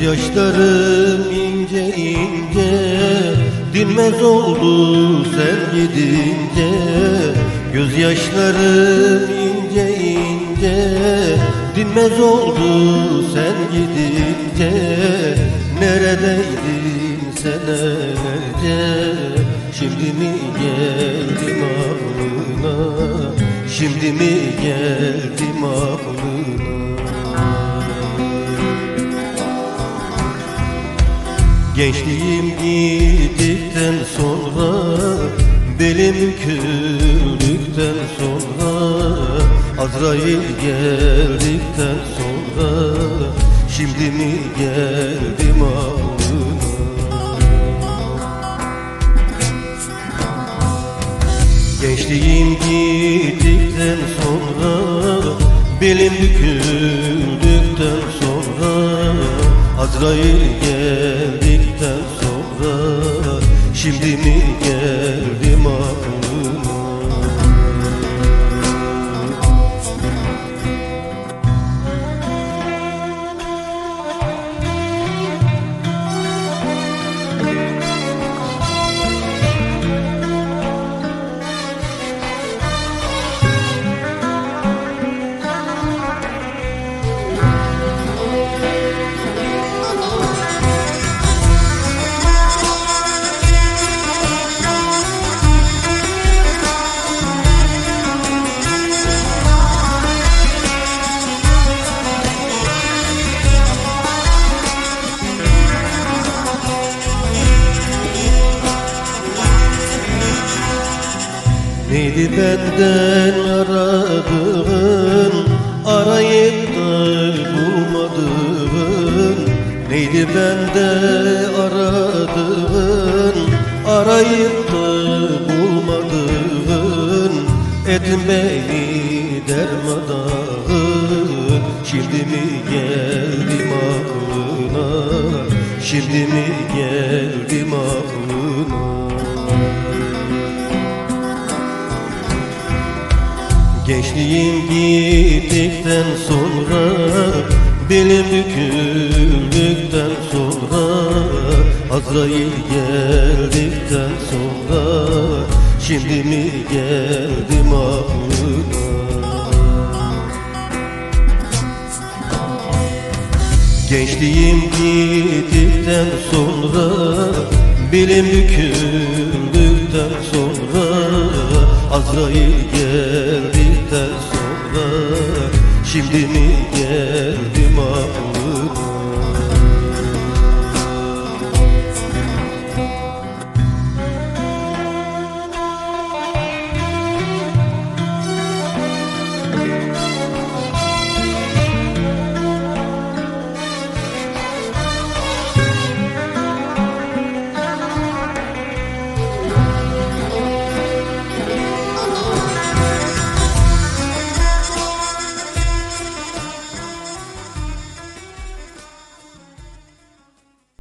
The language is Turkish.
Gözyaşlarım ince ince Dinmez oldu sen gidince. Gözyaşlarım ince ince Dinmez oldu sen gidince. Neredeydin senelerce Şimdi mi geldim aklına Şimdi mi geldim aklına Gençliğim gittikten sonra Belim büküldükten sonra Azrail geldikten sonra Şimdi mi geldim aklına Gençliğim gittikten sonra Belim büküldükten sonra Azrail sonra Şimdi mi Neydi benden aradığın? Arayıp da bulmadığın. Neydi bende aradığın? Arayıp da bulmadığın. Beni dermadağın. Şimdi mi geldim aklına? Şimdi mi geldim aklına Gençliğim gittikten sonra Belim büküldükten sonra Azrail geldikten sonra Şimdi mi geldim aklına Gençliğim gittikten sonra Belim büküldükten sonra Azrail geldikten sonra Şimdi mi gel